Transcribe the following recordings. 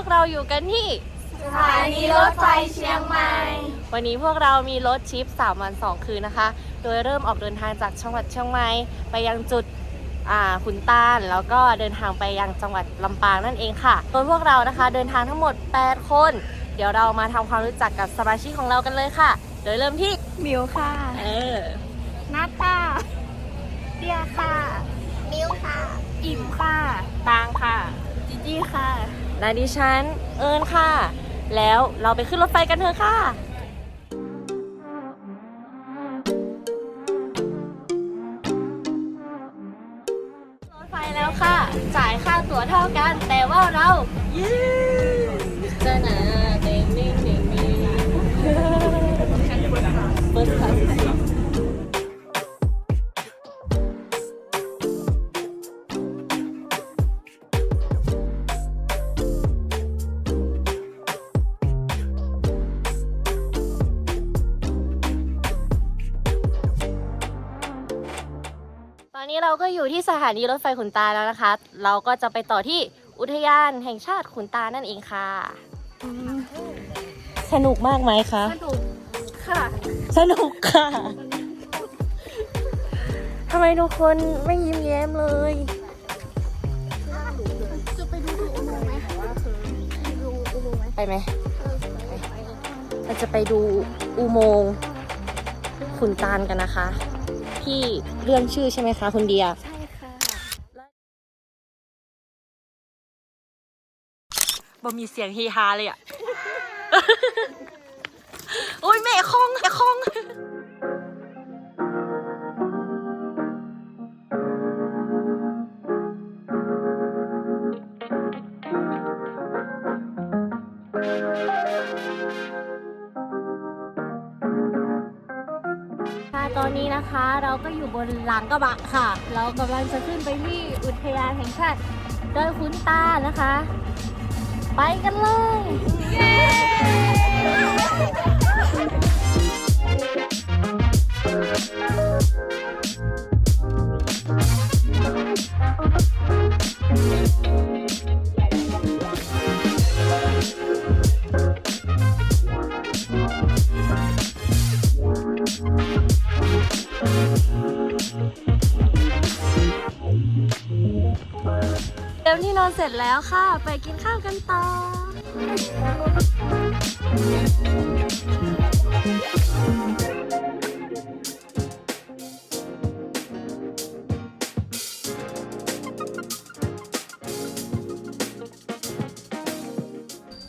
วกเราอยู่กันที่สถานีรถไฟเชียงใหม่ วันนี้พวกเรามีรถชิป3วัน2 คืนนะคะ โดยเริ่มออกเดินทางจากจังหวัดเชียงใหม่ไปยังจุดอ่าขุนตาลแล้วก็เดินทางไปยังจังหวัดลำปางนั่นเองค่ะโดยพวกเรานะคะเดินทางทั้งหมด 8 คน เดี๋ยวเรามาทำความรู้จักกับสมาชิกของเรากันเลยค่ะ โดยเริ่มที่มิวค่ะเออนัทค่ะเดียค่ะ มิวค่ะ อิ่มค่ะ ตางค่ะ จิจี้ค่ะ และดิฉันเอิญค่ะ แล้วเราไปขึ้นรถไฟกันเถอะค่ะรถไฟแล้วค่ะ จ่ายค่าตั๋วเท่ากัน แต่ว่าเรา ยืเจอหนา อนนี้เราก็อยู่ที่สถานีรถไฟขุนตาลแล้วนะคะ เราก็จะไปต่อที่อุทยานแห่งชาติขุนตาลนั่นเองค่ะ สนุกมากไหมคะ สนุกค่ะ สนุกค่ะทำไมทุกคนไม่ยิ้มแย้มเลย จะไปดูดูอุโมงค์ไหมดูอุโมงค์ไหมไปไหมเออไปไปเราจะไปดูอุโมงค์ขุนตาลกันนะคะ พี่เลื่อนชื่อใช่ไหมคะคุณเดีย ใช่ค่ะบ่มีเสียงเฮฮาเลยอะ โอ้ยแม่คองแม่คอง นะคะ เราก็อยู่บนหลังกระบะค่ะ เรากำลังจะขึ้นไปที่อุทยานแห่งชาติดอยขุนตานะคะ ไปกันเลย จแล้วค่ะ ไปกินข้าวกันต่อ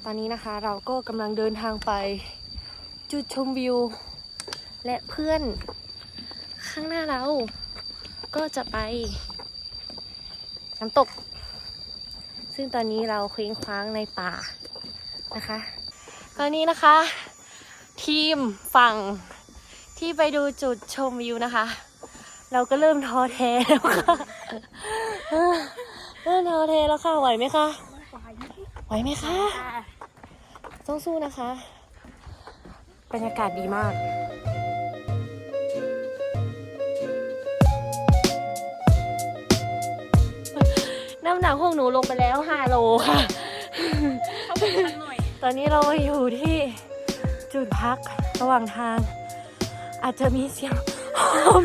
ตอนนี้นะคะเราก็กำลังเดินทางไป จุดชมวิว และเพื่อนข้างหน้าเราก็จะไปน้ำตก ซึ่งตอนนี้เราเคว้งคว้างในป่านะคะ ตอนนี้นะคะ ทีมฝั่งที่ไปดูจุดชมวิวนะคะ เราก็เริ่มท้อแท้แล้วค่ะเออเริ่มท้อแท้แล้วค่ะไหวไหมคะไหวไหมคะต้องสู้นะคะ บรรยากาศดีมาก น้ำหนักพวกหนูลงไปแล้ว 5 โลค่ะตอนนี้เรามาอยู่ที่จุดพักระหว่างทาง อาจจะมีเสียงหอม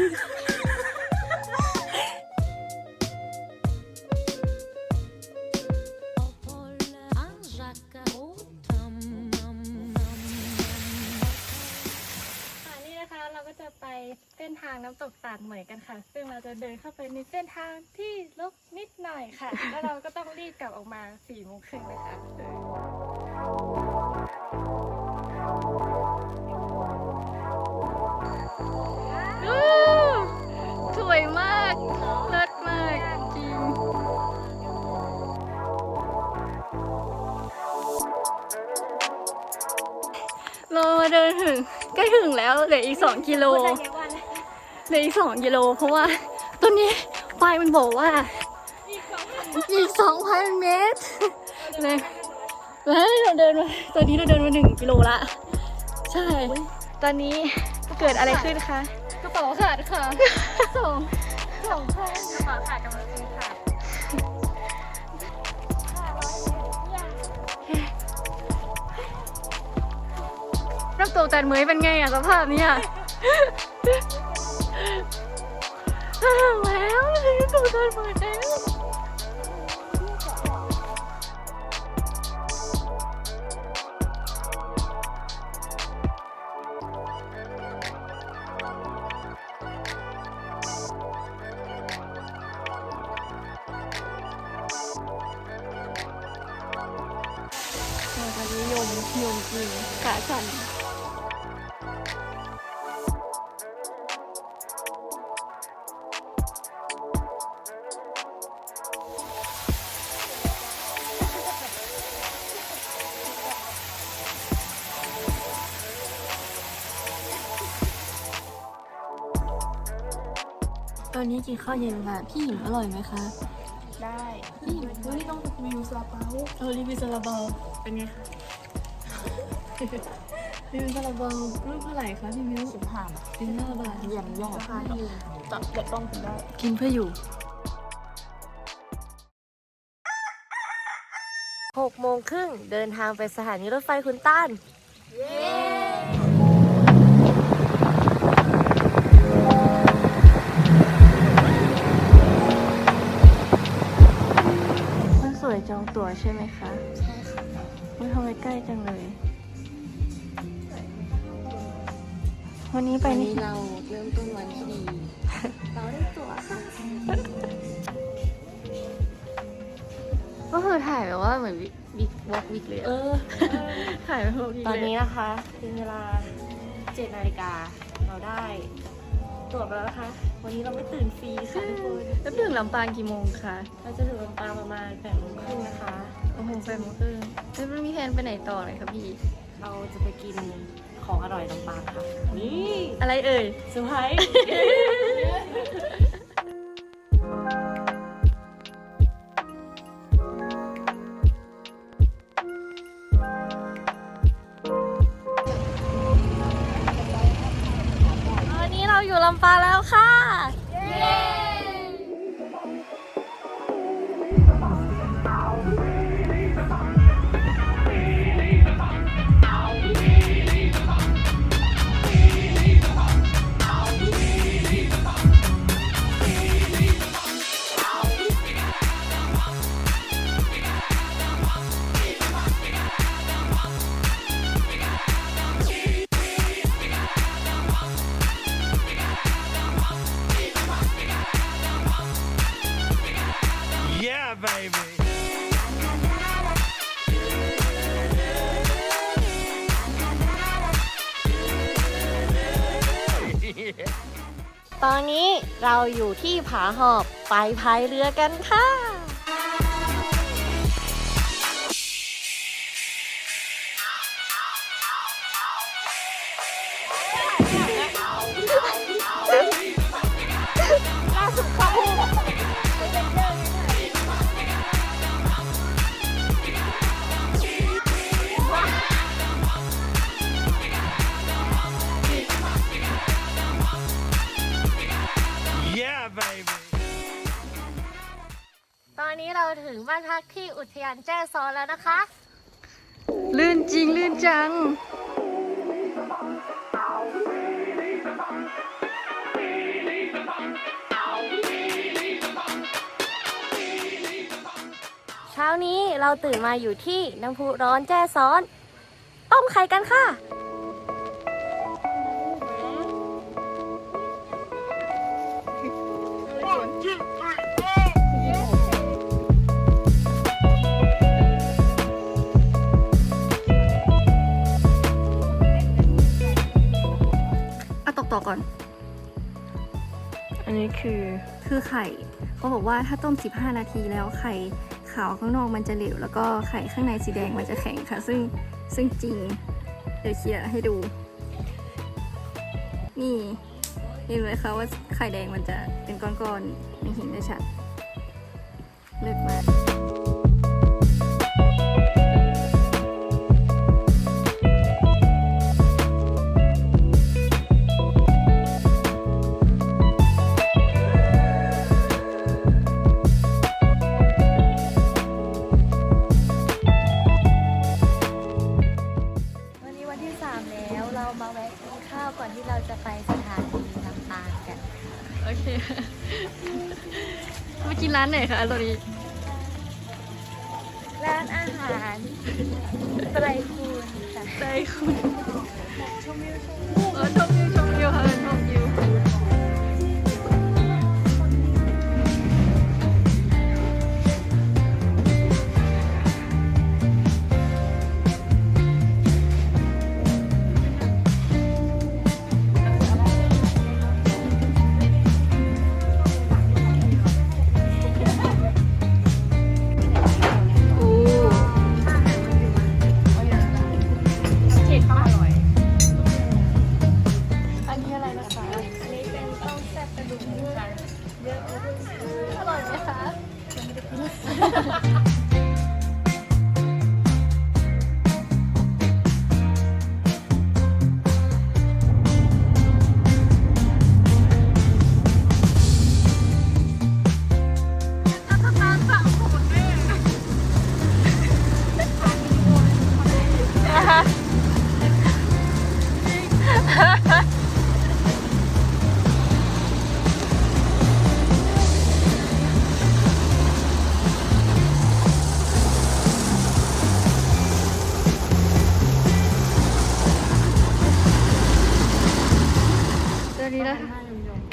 ส้นทางน้ำตกตาดเหมยกันค่ะ ซึ่งเราจะเดินเข้าไปในเส้นทางที่ลกนิดหน่อยค่ะ แล้วเราก็ต้องรีบกลับออกมา4โมงครึ่งนะคะสวยมากเลิศมากจริง เรามาเดินถึงใกล้ถึงแล้วเหลืออีก 2 กิโล ในลืกสองกิโล เพราะว่าตัวนี้ไฟมันบอกว่า อีกสองพันเมตรเลยแล้วเราเดินมาตอนนี้เราเดินมาหนึ่งกิโลละ ใช่ ตอนนี้เกิดอะไรขึ้นคะ กระเป๋าขาดค่ะสองสองพันกระเป๋าขาดกำลังจะขาดน้ำตกแตนเหมยเป็นไงอะสภาพนี้อะ แล้วถึงน้ำตกจันเหมยแล้วอันนี้ยมยมจริงขาสั่น ตอนนี้กินข้าวเย็นค่ะ พี่หญิงอร่อยไหมคะ ได้พี่หญิงเฮ้ยต้องรีวิวซาเปาเออรีวิวซาลาเปาเป็นไงคะรีวิวซาลาเปารูปเท่าไหร่คะพี่มิ้วสิบห้าสิบห้าบาทเยี่ยมยอดตัดเด็ดต้องกินได้ กินเพื่ออยู่หกโมงครึ่งเดินทางไปสถานีรถไฟคุณต้านมันสวย จองตั๋วใช่ไหมคะใช่ค่ะมันทำไมใกล้จังเลย วันนี้ไปวันนี่นี้เราเริ่มต้นวันที่ดี เราได้ตั๋วค่ะก็คือถ่ายแบบว่าเหมือนวิกวอล์กวิกเลยเออะอถ่ายเป็นวอล์กวิกตอนเลยนี้นะคะเป็นเวลา7นาฬิกาเราได้ตั๋วไปแล้วนะคะ วันนี้เราไม่ตื่นฟรีค่ะทุกคน แล้วถึงลำปางกี่โมงคะเราจะถึงลำปางประมาณ8โมงครึ่งนะคะ โอ้โหแปดโมงครึ่งแล้วมันมีแผนไปไหนต่อเลยคะพี่ เราจะไปกินของอร่อยลำปางค่ะ นี่อะไรเอ่ยเซอร์ไพรส์วันนี้เราอยู่ลำปางแล้วค่ะ Yeah, เราอยู่ที่ผาหอบไปพายเรือกันค่ะ baby. ตอนนี้เราถึงบ้านพักที่อุทยานแจ้ซ้อนแล้วนะคะ ลื่นจริง ลื่นจัง เช้านี้เราตื่นมาอยู่ที่น้ำพุร้อนแจ้ซ้อน ต้มไข่กันค่ะ ตอกต่อก่อน อันนี้คือ คือไข่ เขาบอกว่าถ้าต้ม 15 นาทีแล้วไข่ขาวข้างนอกมันจะเหลว แล้วก็ไข่ข้างในสีแดงมันจะแข็งค่ะ ซึ่งซึ่งจริง เดี๋ยวเคียร์ให้ดู นี่เห็นไหมคะว่าไข่แดงมันจะเป็นก้อนๆไม่เห็นได้ชัดเลิศมาก คะตอนนี้ ร้านอาหารไตรคูณค่ะ ใจคุณชมวิวชมวิวชมวิว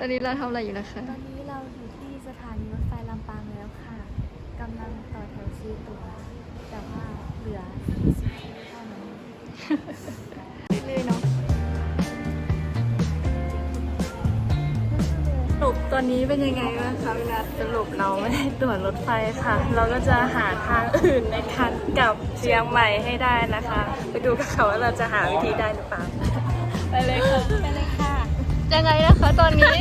อนนี้เราทำอะไรอยู่นะคะ ตอนนี้เราอยู่ที่สถานีรถไฟลำปางแล้วค่ะกำลังต่อแถวซื้อตั๋วแต่ว่าเหลือ20ที่เท่านั้นเรื่อยๆเนาะสรุปตอนนี้เป็นยังไงบ้างคะพี่นัทสรุปเราไม่ได้ตั๋วรถไฟค่ะ เราก็จะหาทางอื่นในการกลับเชียงใหม่ให้ได้นะคะ ไปดูกันค่ะว่าเราจะหาวิธีได้หรือเปล่า ไปเลยค่ะไปเล ยค่ะยังไงนะคะตอนนี้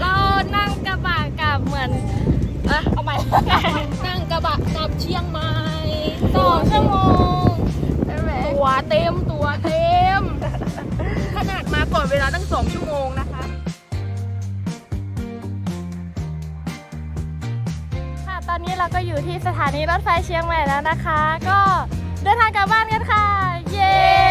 เรานั่งกระบะกลับเหมือนเอะเอาใหม่ นั่งกระบะกลับเชียงใหม่สองชั่วโมงใช่ไหมตัวเต็มตัวเต็ม ขนาดมาก่อนเวลาตั้งสองชั่วโมงนะคะ ค่ะตอนนี้เราก็อยู่ที่สถานีรถไฟเชียงใหม่แล้วนะคะ ก็เดินทางกลับบ้านกันค่ะ เย้